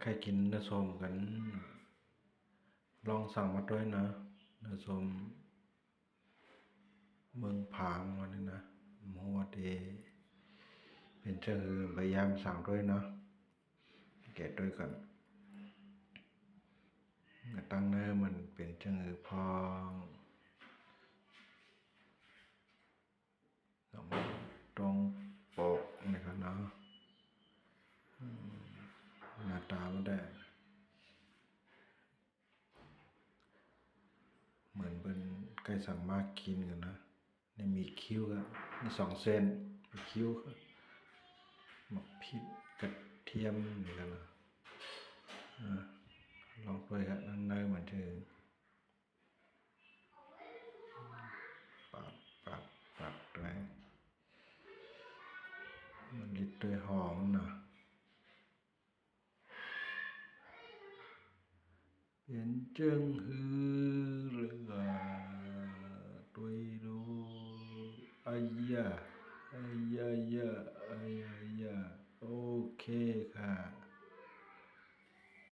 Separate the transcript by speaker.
Speaker 1: ใครกินเนื้อส้มกัน ลองสั่งมาด้วยนะเนื้อส้มเมืองผางวันนี้นะมัวเดเป็นเชือพยายามสั่งด้วยนะแกะด้วยกันตั้งเนื้อมันเป็นเชือพองต้องตรงปกนะครับเนาะ หน้า ตามันได้ เหมือนเป็นไก่สั่งมากกินกันนะนี่มีคิ้วกันมีสองเส้นคิ้วครับหมักพริกกระเทียมนี่กันนะลองด้วยครับนั่งเนยเหมือนเดิมปาดปาดปาดด้วยมันลิดด้วยหอมนะ hiển chân hư rửa tuy đô ai da ai da ai da ok ค่ะ